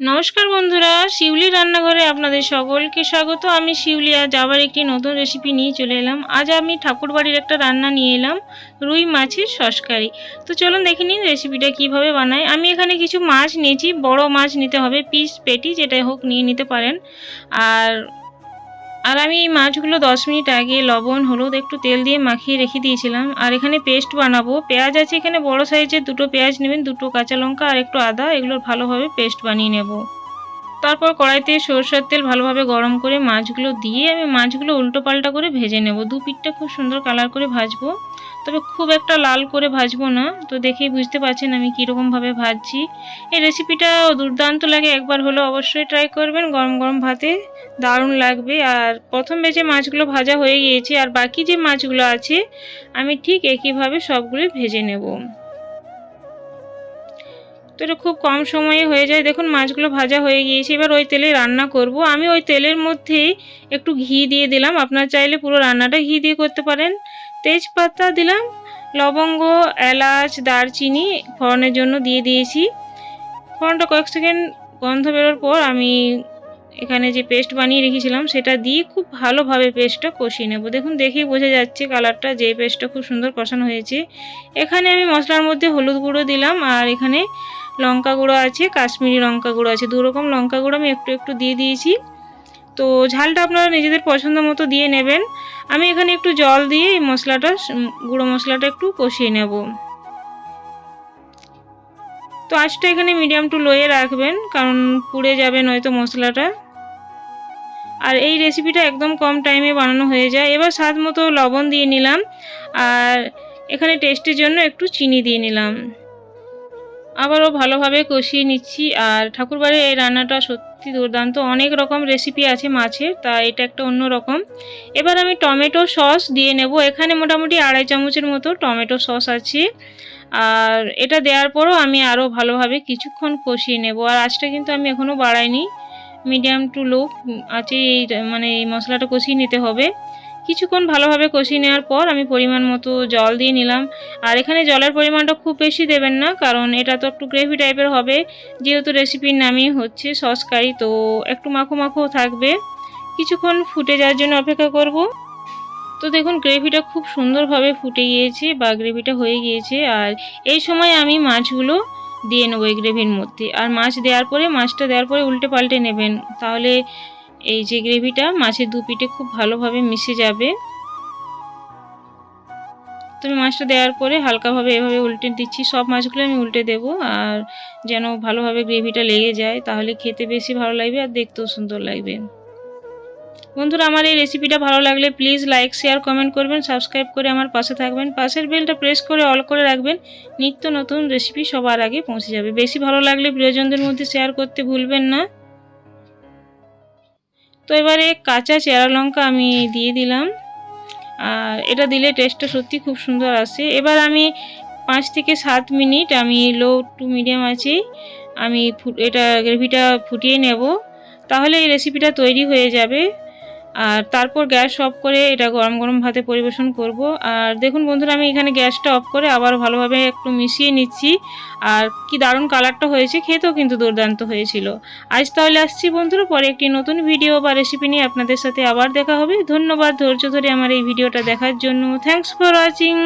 নমস্কার বন্ধুরা, শিউলি রান্নাঘরে আপনাদের সকলকে স্বাগত। আমি শিউলি, আজ আবার একটি নতুন রেসিপি নিয়ে চলে এলাম। আজ আমি ঠাকুরবাড়ির একটা রান্না নিয়ে এলাম, রুই মাছের সসকারি। তো চলুন দেখে নিন রেসিপিটা কীভাবে বানাই আমি এখানে কিছু মাছ নিয়েছি, বড় মাছ নিতে হবে, পিস, পেটি, যেটাই হোক নিয়ে নিতে পারেন। আর আর আমি এই মাছগুলো দশ মিনিট আগে লবণ, হলুদ একটু তেল দিয়ে মাখিয়ে রেখে দিয়েছিলাম। আর এখানে পেস্ট বানাবো। পেঁয়াজ আছে এখানে বড় সাইজের দুটো পেঁয়াজ নেবেন, দুটো কাঁচা লঙ্কা আর একটু আদা। এগুলোর ভালোভাবে পেস্ট বানিয়ে নেব। তারপর কড়াইতে সরষের তেল ভালোভাবে গরম করে মাছগুলো দিয়ে আমি মাছগুলো উল্টো পাল্টা করে ভেজে নেব। দু পিঠটা খুব সুন্দর কালার করে ভাজবো। তবে খুব একটা লাল করে ভাজবো না। তো দেখেই বুঝতে পারছেন আমি কীরকমভাবে ভাজছি। এই রেসিপিটা দুর্দান্ত লাগে, একবার হলেও অবশ্যই ট্রাই করবেন। গরম গরম ভাতে দারুণ লাগবে। আর প্রথম বেজে মাছগুলো ভাজা হয়ে গিয়েছে, আর বাকি যে মাছগুলো আছে, আমি ঠিক একইভাবে সবগুলো ভেজে নেব। তো এটা খুব কম সময়ে হয়ে যায়। দেখুন, মাছগুলো ভাজা হয়ে গিয়েছে। এবার ওই তেলে রান্না করব। আমি ওই তেলের মধ্যে একটু ঘি দিয়ে দিলাম। আপনার চাইলে পুরো রান্নাটা ঘি দিয়ে করতে পারেন। তেজপাতা দিলাম, লবঙ্গ, এলাচ, দারচিনি ফোড়নের জন্য দিয়ে দিয়েছি। ফোড়নটা কয়েক সেকেন্ড গন্ধ বেরোর পর আমি এখানে যে পেস্ট বানিয়ে রেখেছিলাম, সেটা দিয়ে খুব ভালোভাবে পেস্টটা কষিয়ে নেব। দেখুন, দেখেই বোঝা যাচ্ছে কালারটা যে পেস্টটা খুব সুন্দর কষানো হয়েছে। এখানে আমি মশলার মধ্যে হলুদ গুঁড়ো দিলাম, আর এখানে লঙ্কা গুঁড়ো আছে, কাশ্মীরি লঙ্কা গুঁড়ো আছে। দু রকম লঙ্কা গুঁড়ো আমি একটু একটু দিয়ে দিয়েছি। তো ঝালটা আপনারা নিজেদের পছন্দ মতো দিয়ে নেবেন। আমি এখানে একটু জল দিয়ে এই মশলাটা গুঁড়ো মশলাটা একটু কষিয়ে নেব। তো আঁচটা এখানে মিডিয়াম টু লোয়ে রাখবেন, কারণ পুড়ে যাবে নয়তো মশলাটা। আর এই রেসিপিটা একদম কম টাইমে বানানো হয়ে যায়। এবার স্বাদ মতো লবণ দিয়ে নিলাম, আর এখানে টেস্টের জন্য একটু চিনি দিয়ে নিলাম। আবারও ভালোভাবে কষিয়ে নিচ্ছি, আর ঠাকুরবাড়ির এই রান্নাটা সত্যি দুর্দান্ত। অনেক রকম রেসিপি আছে মাছের, তা এটা একটা অন্য রকম। এবার আমি টমেটো সস দিয়ে নেব। এখানে মোটামুটি আড়াই চামচের মতো টমেটো সস আছে। আর এটা দেওয়ার পরও আমি আরও ভালোভাবে কিছুক্ষণ কষিয়ে নেব। আর আজটা কিন্তু আমি এখনও বাড়াইনি। মিডিয়াম টু লো আছে এই মানে এই মশলাটা কষিয়ে নিতে হবে। কিছুক্ষণ ভালোভাবে কষিয়ে নেওয়ার পর আমি পরিমাণ মতো জল দিয়ে নিলাম। আর এখানে জলের পরিমাণটা খুব বেশি দেবেন না, কারণ এটা তো একটু গ্রেভি টাইপের হবে। যেহেতু রেসিপির নামই হচ্ছে সস কারি, তো একটু মাখো মাখো থাকবে। কিছুক্ষণ ফুটে যাওয়ার জন্য অপেক্ষা করব। তো দেখুন, গ্রেভিটা খুব সুন্দরভাবে ফুটে গিয়েছে বা গ্রেভিটা হয়ে গিয়েছে। আর এই সময় আমি মাছগুলো দিয়ে নেব এই গ্রেভির মধ্যে। আর মাছ দেওয়ার পরে, মাছটা দেওয়ার পরে উল্টে পাল্টে নেবেন। তাহলে এই যে গ্রেভিটা মাছের দু পিঠে খুব ভালোভাবে মিশে যাবে। তুমি মাছটা দেওয়ার পরে হালকাভাবে এভাবে উল্টে দিচ্ছি। সব মাছগুলো আমি উল্টে দেব আর যেন ভালোভাবে গ্রেভিটা লেগে যায়, তাহলে খেতে বেশি ভালো লাগবে আর দেখতেও সুন্দর লাগবে। বন্ধুরা, আমার এই রেসিপিটা ভালো লাগলে প্লিজ লাইক, শেয়ার, কমেন্ট করবেন, সাবস্ক্রাইব করে আমার পাশে থাকবেন। পাশের বেলটা প্রেস করে অল করে রাখবেন। নিত্য নতুন রেসিপি সবার আগে পৌঁছে যাবে। বেশি ভালো লাগলে প্রিয়জনদের মধ্যে শেয়ার করতে ভুলবেন না। তো এবারে কাঁচা চেরা লঙ্কা আমি দিয়ে দিলাম। আর এটা দিলে টেস্টটা সত্যি খুব সুন্দর আসে। এবার আমি পাঁচ থেকে সাত মিনিট আমি লো টু মিডিয়াম আছি আমি এটা গ্রেভিটা ফুটিয়ে নেব। তাহলে এই রেসিপিটা তৈরি হয়ে যাবে। আর তারপর গ্যাস অফ করে এটা গরম গরম ভাতে পরিবেশন করব। আর দেখুন বন্ধুরা, আমি এখানে গ্যাসটা অফ করে আবার ভালোভাবে একটু মিশিয়ে নিচ্ছি। আর কি দারুণ কালারটা হয়েছে, খেতেও কিন্তু দুর্দান্ত হয়েছিল। আজ তাহলে আসছি বন্ধুরা, পরে একটি নতুন ভিডিও বা রেসিপি নিয়ে আপনাদের সাথে আবার দেখা হবে। ধন্যবাদ ধৈর্য ধরে আমার এই ভিডিওটা দেখার জন্য। Thanks for watching